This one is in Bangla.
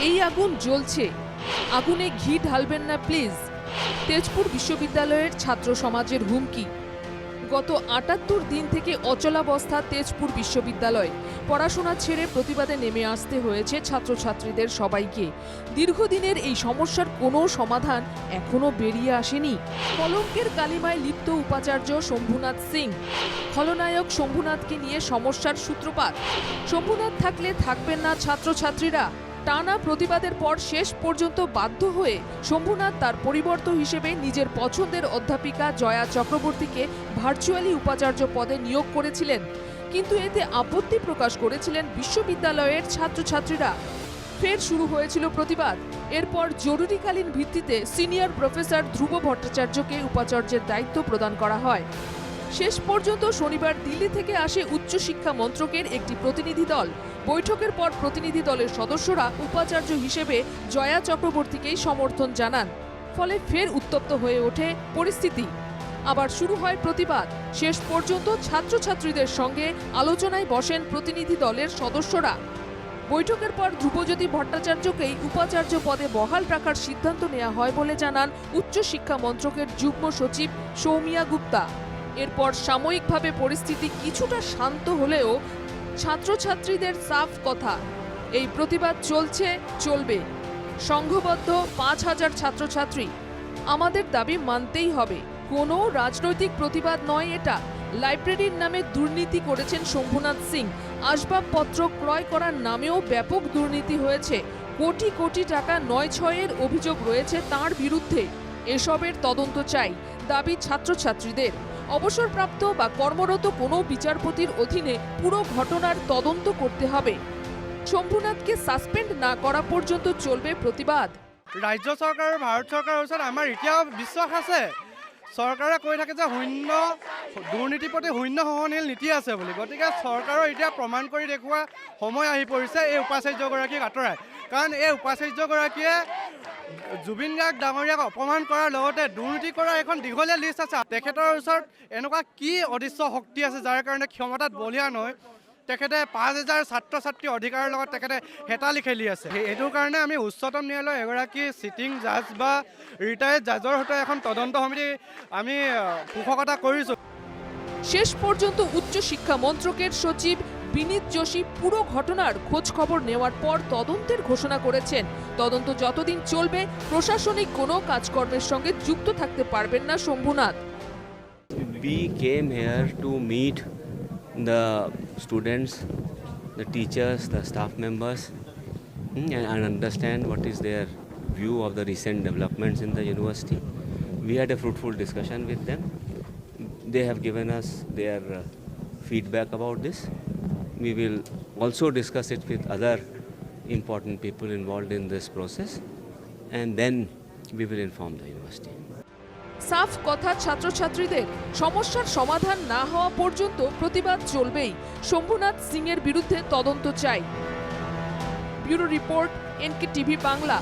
এই আগুন জ্বলছে। আগুনে ঘি ঢালবেন না, প্লিজ। তেজপুর বিশ্ববিদ্যালয়ের ছাত্র সমাজের হুমকি। গত আটাত্তর দিন থেকে অচলাবস্থা তেজপুর বিশ্ববিদ্যালয়। পড়াশোনা ছেড়ে প্রতিবাদে নেমে আসতে হয়েছে ছাত্রছাত্রীদের সবাইকে। দীর্ঘদিনের এই সমস্যার কোনো সমাধান এখনও বেরিয়ে আসেনি। কলঙ্কের কালিমায় লিপ্ত উপাচার্য শম্ভুনাথ সিং। খলনায়ক শম্ভুনাথকে নিয়ে সমস্যার সূত্রপাত। শম্ভুনাথ থাকলে থাকবেন না ছাত্রছাত্রীরা। টানা প্রতিবাদের পর শেষ পর্যন্ত বাধ্য হয়ে শম্ভুনাথ তার পরিবর্ত হিসেবে নিজের পছন্দের অধ্যাপিকা জয়া চক্রবর্তীকে ভার্চুয়ালি উপাচার্য পদে নিয়োগ করেছিলেন। কিন্তু এতে আপত্তি প্রকাশ করেছিলেন বিশ্ববিদ্যালয়ের ছাত্রছাত্রীরা। ফের শুরু হয়েছিল প্রতিবাদ। এরপর জরুরিকালীন ভিত্তিতে সিনিয়র প্রফেসর ধ্রুব ভট্টাচার্যকে উপাচার্যের দায়িত্ব প্রদান করা হয়। শেষ পর্যন্ত শনিবার দিল্লি থেকে আসে উচ্চশিক্ষা মন্ত্রকের একটি প্রতিনিধি দল। বৈঠকের পর প্রতিনিধি দলের সদস্যরা উপাচার্য হিসেবে জয়া চক্রবর্তীকেই সমর্থন জানান। ফলে ফের উত্তপ্ত হয়ে ওঠে পরিস্থিতি। আবার শুরু হয় প্রতিবাদ। শেষ পর্যন্ত ছাত্রছাত্রীদের সঙ্গে আলোচনায় বসেন প্রতিনিধি দলের সদস্যরা। বৈঠকের পর ধ্রুবজ্যোতি ভট্টাচার্যকেই উপাচার্য পদে বহাল রাখার সিদ্ধান্ত নেওয়া হয় বলে জানান উচ্চশিক্ষা মন্ত্রকের যুগ্ম সচিব সৌমিয়া গুপ্তা। এরপর সাময়িকভাবে পরিস্থিতি কিছুটা শান্ত হলেও ছাত্রছাত্রীদের সাফ কথা। এই প্রতিবাদ চলছে, চলবে। সংঘবদ্ধ পাঁচ হাজার ছাত্রছাত্রী। আমাদের দাবি মানতেই হবে। কোনো রাজনৈতিক প্রতিবাদ নয় এটা। লাইব্রেরির নামে দুর্নীতি করেছেন শম্ভুনাথ সিং। আসবাবপত্র ক্রয় করার নামেও ব্যাপক দুর্নীতি হয়েছে। কোটি কোটি টাকা নয় ছয়ের অভিযোগ রয়েছে তার বিরুদ্ধে। এসবের তদন্ত চাই, দাবি ছাত্রছাত্রীদের। অবসরপ্রাপ্ত বা কর্মরত কোনো বিচারপতির অধীনে পুরো ঘটনার তদন্ত করতে হবে। শম্ভুনাথকে সাসপেন্ড না করা পর্যন্ত চলবে প্রতিবাদ। ৰাজ্য চৰকাৰ আৰু ভাৰত চৰকাৰৰ ওচৰত আমাৰ এতিয়াও বিশ্বাস আছে। চৰকাৰে কৈ থাকে যে শূন্য দুৰ্নীতিৰ প্ৰতি শূন্য সহনশীল নীতি আছে বুলি। গতিকে চৰকাৰৰ এতিয়া প্ৰমাণ কৰি দেখুওৱা সময় আহি পৰিছে এই উপাচাৰ্যগৰাকীক আঁতৰাই। কাৰণ এই উপাচাৰ্যগৰাকীয়ে জুবিন গাৰ্গ ডাঙৰীয়াক অপমান কৰাৰ লগতে দুৰ্নীতি কৰাৰ এখন দীঘলীয়া লিষ্ট আছে। তেখেতৰ ওচৰত এনেকুৱা কি অদৃশ্য শক্তি আছে যাৰ কাৰণে ক্ষমতাত বলীয়ান হৈ তেখেতে পাঁচ হাজাৰ ছাত্ৰ ছাত্ৰীৰ অধিকাৰৰ লগত তেখেতে হেতালি খেলি আছে। সেই- এইটো কাৰণে আমি উচ্চতম ন্যায়ালয়ৰ এগৰাকী চিটিং জাজ বা ৰিটায়াৰ্ড জাজৰ সৈতে এখন তদন্ত সমিতি আমি পোষকতা কৰিছোঁ। শেষ পর্যন্ত উচ্চশিক্ষা মন্ত্রকের সচিব বিনীত যোশী পুরো ঘটনার খোঁজ খবর নেওয়ার পর তদন্তের ঘোষণা করেছেন তদন্ত যতদিন চলবে প্রশাসনিক কোনো কাজকর্মের সঙ্গে যুক্ত থাকতে পারবেন না Shambhunath We came here to meet the students, the teachers, the staff members, mm, and, and understand what is their view of the recent developments in the university. We had a fruitful discussion with them. They have given us their uh, feedback about this. We will also discuss it with other important people involved in this process, and then we will inform the university. সাফ কথা ছাত্রছাত্রীদের সমস্যার সমাধান না হওয়া পর্যন্ত প্রতিবাদ চলবেই শম্ভুনাথ সিং এর বিরুদ্ধে তদন্ত চাই bureau report NK TV Bangla